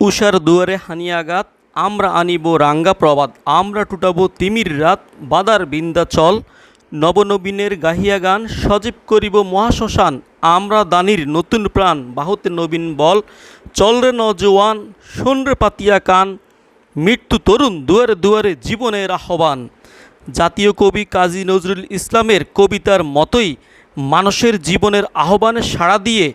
উষার দুয়ারে হানিয়াগাত আমরা আনিব রাঙ্গা প্রবাদ, আমরা টুটাবো তিমির রাত, বাদার বিন্দাচল নবনবীনের গাহিয়া গান, সজীব করিব মহাশ্মশান, আমরা দানির নতুন প্রাণ, বাহুতে নবীন বল। চল রে নজওয়ান, শোন রে পাতিয়া কান, মৃত্যু তরুণ দুয়ারে দুয়ারে জীবনের আহ্বান। জাতীয় কবি কাজী নজরুল ইসলামের কবিতার মতোই মানুষের জীবনের আহ্বানে সাড়া দিয়ে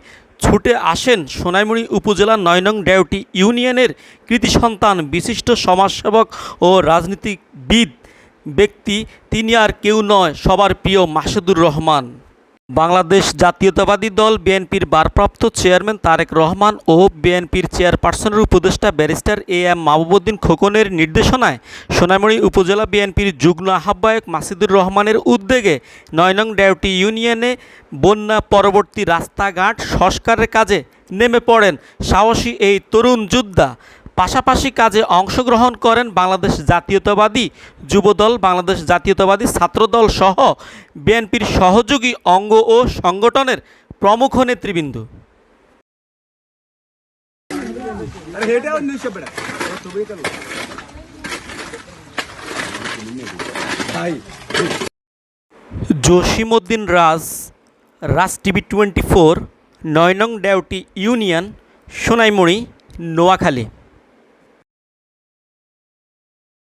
ছুটে আসেন সোনাইমুড়ি উপজেলার নয়নং ডেউটি ইউনিয়নের কৃতি সন্তান, বিশিষ্ট সমাজসেবক ও রাজনীতিবিদ ব্যক্তি। তিনি আর কেউ নয়, সবার প্রিয় মাসুদুর রহমান। বাংলাদেশ জাতীয়তাবাদী দল বিএনপির ভারপ্রাপ্ত চেয়ারম্যান তারেক রহমান ও বিএনপির চেয়ারপারসনের উপদেষ্টা ব্যারিস্টার এ এম মাহবুবুদ্দিন খোকনের নির্দেশনায় সোনামুড়ি উপজেলা বিএনপির যুগ্ম আহ্বায়ক মাসিদুর রহমানের উদ্যোগে নয় নং ডেউটি ইউনিয়নে বন্যা পরবর্তী রাস্তাঘাট, সংস্কারের কাজে নেমে পড়েন সাহসী এই তরুণ যোদ্ধা। পাশাপাশি কাজে অংশগ্রহণ করেন বাংলাদেশ জাতীয়তাবাদী যুবদল বাংলাদেশ জাতীয়তাবাদী ছাত্রদল সহ বিএনপির সহযোগী অঙ্গ ও সংগঠনের প্রমুখ নেতৃবৃন্দ। Jasimuddin Raj Raj TV twenty four নয় নং ডেউটি ইউনিয়ন সোনাইমুড়ি নোয়াখালী।